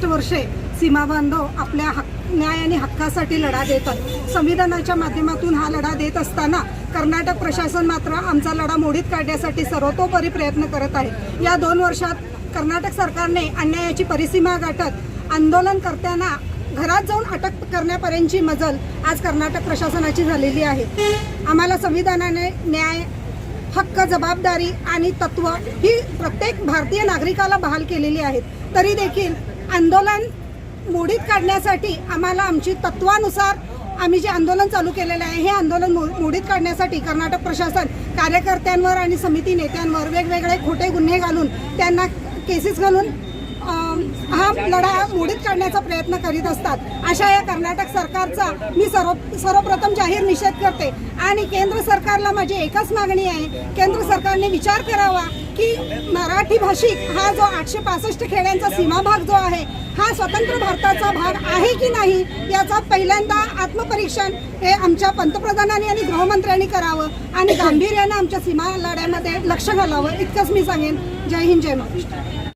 पासष्ट वर्षे सीमा बांधव आपल्या हक न्याय आणि हक्कासाठी लढा देतात. संविधानाच्या माध्यमातून हा लढा देत असताना कर्नाटक प्रशासन मात्र आमचा लढा मोडीत काढण्यासाठी सर्वतोपरी प्रयत्न करत आहे. या दोन वर्षात कर्नाटक सरकारने अन्यायाची परिसीमा गाठत आंदोलनकर्त्यांना घरात जाऊन अटक करण्यापर्यंतची मजल आज कर्नाटक प्रशासनाची झालेली आहे. आम्हाला संविधानाने न्याय हक्क जबाबदारी आणि तत्व ही प्रत्येक भारतीय नागरिकाला बहाल केलेली आहेत. तरी देखील आंदोलन मोडीत काढण्यासाठी आम्हाला आमची तत्वानुसार आम्ही जे आंदोलन चालू केलेलं आहे हे आंदोलन मो- मोडीत काढण्यासाठी कर्नाटक प्रशासन कार्यकर्त्यांवर आणि समिती नेत्यांवर वेगवेगळे खोटे गुन्हे घालून त्यांना केसेस घालून हा लढा मोडीत काढण्याचा प्रयत्न करीत असतात. अशा या कर्नाटक सरकारचा मी सर्व सर्वप्रथम जाहीर निषेध करते. आणि केंद्र सरकारला माझी एकच मागणी आहे. केंद्र सरकारने विचार करावा की मराठी भाषिक हा जो आठशे पासष्ट खेड्यांचा सीमाभाग जो आहे हा स्वतंत्र भारताचा भाग आहे की नाही याचा पहिल्यांदा आत्मपरीक्षण हे आमच्या पंतप्रधानांनी आणि गृहमंत्र्यांनी करावं आणि गांभीर्यानं आमच्या सीमा लढ्यामध्ये लक्ष घालावं इतकंच मी सांगेन. जय हिंद जय महाराष्ट्र.